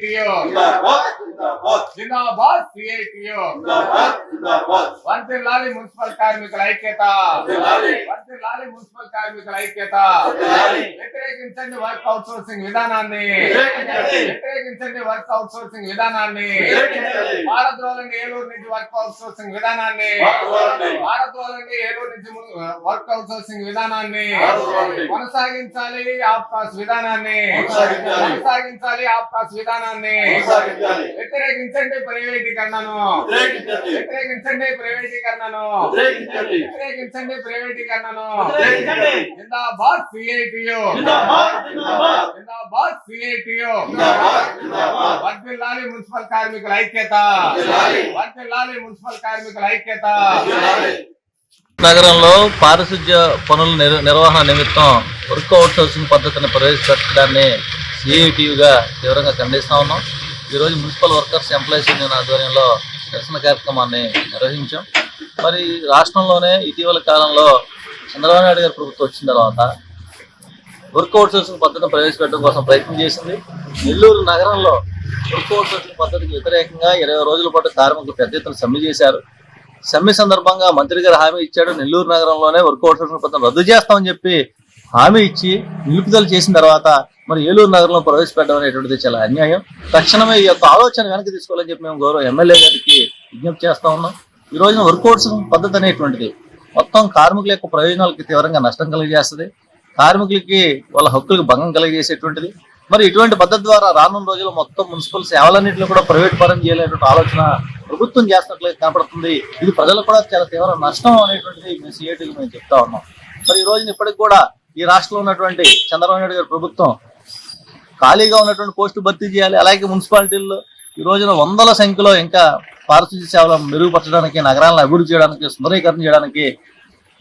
patriot. What? What? జిందాబాద్ CITU జిందాబాద్ వంతిల్లాలి మున్సిపల్ కార్మికుల ఐక్యత వర్ధిల్లాలి. వంతిల్లాలి మున్సిపల్ కార్మికుల ఐక్యత. వ్యతిరేకించండి వర్క్ అవుట్ సోర్సింగ్ విధానాన్ని వ్యతిరేకించండి. వ్యతిరేకించండి వర్క్ అవుట్ సోర్సింగ్ విధానాన్ని వ్యతిరేకించండి. భారద్రోలండి ఏలూరు నుంచి వర్క్ అవుట్ సోర్సింగ్ విధానాన్ని. భారద్రోలండి ఏలూరు నుంచి వర్క్ అవుట్ సోర్సింగ్ విధానాన్ని. కొనసాగించాలి ఆప్కాస్ విధానాన్ని కొనసాగించాలి. ఆప్కాస్ విధానాన్ని కొనసాగించాలి. వ్యతిరేకించండి ప్రైవేటీకరణను వ్యతిరేకించండి. ప్రైవేటీకరణను వ్యతిరేకించండి. ప్రైవేటీకరణను. జిందాబాద్ సిఐటియు జిందాబాద్ సిఐటియు మున్సిపల్ కార్మికుల ఐక్యత. వర్ధిల్లాలి మున్సిపల్ కార్మికుల ఐక్యత. నగరంలో పారిశుధ్య పనుల నిర్- నిర్వహణ నిమిత్తం వర్క్ అవుట్ సోర్సింగ్ పద్ధతిని ప్రవేశపెట్టడాన్ని సిఐటియుగా తీవ్రంగా ఖండిస్తా ఉన్నాం ఈరోజు మున్సిపల్ వర్కర్స్ ఎంప్లాయీస్ యూనియన్ ఆధ్వర్యంలో నిరసన కార్యక్రమాన్ని నిర్వహించాం. మరి రాష్ట్రంలోనే ఇటీవల కాలంలో చంద్రబాబు నాయుడు గారి ప్రభుత్వం వచ్చిన తర్వాత వర్క్ అవుట్ పద్ధతిని ప్రవేశపెట్టడం కోసం ప్రయత్నం చేసింది. నెల్లూరు నగరంలో వర్క్ అవుట్ పద్ధతికి వ్యతిరేకంగా ఇరవై రోజుల పాటు కార్మికులు పెద్ద ఎత్తున సమ్మె చేశారు. సమ్మె సందర్భంగా మంత్రి గారు హామీ ఇచ్చాడు. నెల్లూరు నగరంలోనే వర్క్ అవుట్ పద్ధతిని రద్దు చేస్తామని చెప్పి హామీ ఇచ్చి నిలుపుదల చేసిన తర్వాత మరి ఏలూరు నగరంలో ప్రవేశపెట్టడం అనేటువంటిది చాలా అన్యాయం. తక్షణమే ఈ యొక్క ఆలోచన వెనక్కి తీసుకోవాలని చెప్పి మేము గౌరవ ఎమ్మెల్యే గారికి విజ్ఞప్తి చేస్తా ఉన్నాం. ఈ రోజున వర్కౌట్స్ పద్ధతి అనేటువంటిది మొత్తం కార్మికుల యొక్క ప్రయోజనాలకి తీవ్రంగా నష్టం కలిగజేస్తుంది. కార్మికులకి వాళ్ళ హక్కులకు భంగం కలిగజేసేటువంటిది. మరి ఇటువంటి పద్ధతి ద్వారా రానున్న రోజుల్లో మొత్తం మున్సిపల్ సేవలన్నింటిలో కూడా ప్రైవేట్ పరం చేయాలనేటువంటి ఆలోచన ప్రభుత్వం చేస్తున్నట్లయితే కనపడుతుంది. ఇది ప్రజలకు కూడా చాలా తీవ్ర నష్టం అనేటువంటిది మేము సిఐటీలు మేము చెప్తా ఉన్నాం. మరి ఈ రోజున ఇప్పటికి కూడా ఈ రాష్ట్రంలో ఉన్నటువంటి చంద్రబాబు నాయుడు గారి ప్రభుత్వం ఖాళీగా ఉన్నటువంటి పోస్టులు భర్తీ చేయాలి అలాగే మున్సిపాలిటీల్లో ఈ రోజున వందల సంఖ్యలో ఇంకా పారిశుద్ధ్య సేవలను మెరుగుపరచడానికి నగరాలను అభివృద్ధి చేయడానికి సుందరీకరణ చేయడానికి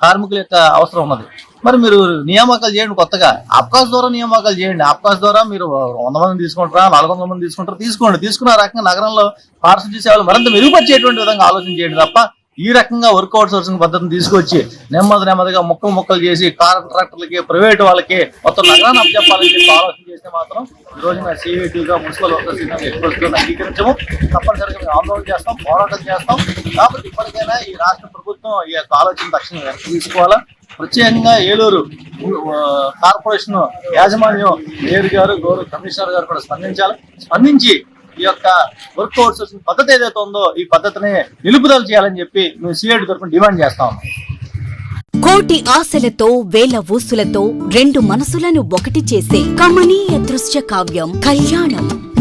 కార్మికుల యొక్క అవసరం ఉన్నది. మరి మీరు నియామకాలు చేయండి కొత్తగా. ఆప్కాస్ ద్వారా నియామకాలు చేయండి. ఆప్కాస్ ద్వారా మీరు వంద మంది తీసుకుంటారా నాలుగు వందల మంది తీసుకుంటారా? తీసుకోండి. తీసుకున్న రకంగా నగరంలో పారిశుద్ధ్య సేవలు మరింత మెరుగుపరిచేటువంటి విధంగా ఆలోచన చేయండి తప్ప ఈ రకంగా వర్కౌట్ సోర్సింగ్ పద్ధతిని తీసుకొచ్చి నెమ్మది నెమ్మదిగా ముక్కలు ముక్కలు చేసి కాంట్రాక్టర్లకి ప్రైవేట్ వాళ్ళకి మొత్తం నగరాన్ని అప్పచెప్పాలని చెప్పి ఆలోచన చేస్తే మాత్రం ఈ రోజున సిఐటీగా మున్సిపల్ వర్కర్స్ యూనియన్ అంగీకరించము. తప్పనిసరిగా మేము ఆందోళన చేస్తాం పోరాటం చేస్తాం. కాబట్టి ఇప్పటికైనా ఈ రాష్ట్ర ప్రభుత్వం ఈ యొక్క ఆలోచన తక్షణం వెనక్కి తీసుకోవాలా? ప్రత్యేకంగా ఏలూరు కార్పొరేషన్ యాజమాన్యం మేయర్ గారు గౌరవ కమిషనర్ గారు కూడా స్పందించాలి? స్పందించి ఈ యొక్క వర్క్ అవుట్ పద్ధతి ఏదైతే ఉందో ఈ పద్ధతిని నిలుపుదల చేయాలని చెప్పి మేము సిఐడి తరఫున డిమాండ్ చేస్తా ఉన్నాం. కోటి ఆశలతో వేల ఊసులతో రెండు మనసులను ఒకటి చేసే కమనీయ దృశ్య కావ్యం కళ్యాణం.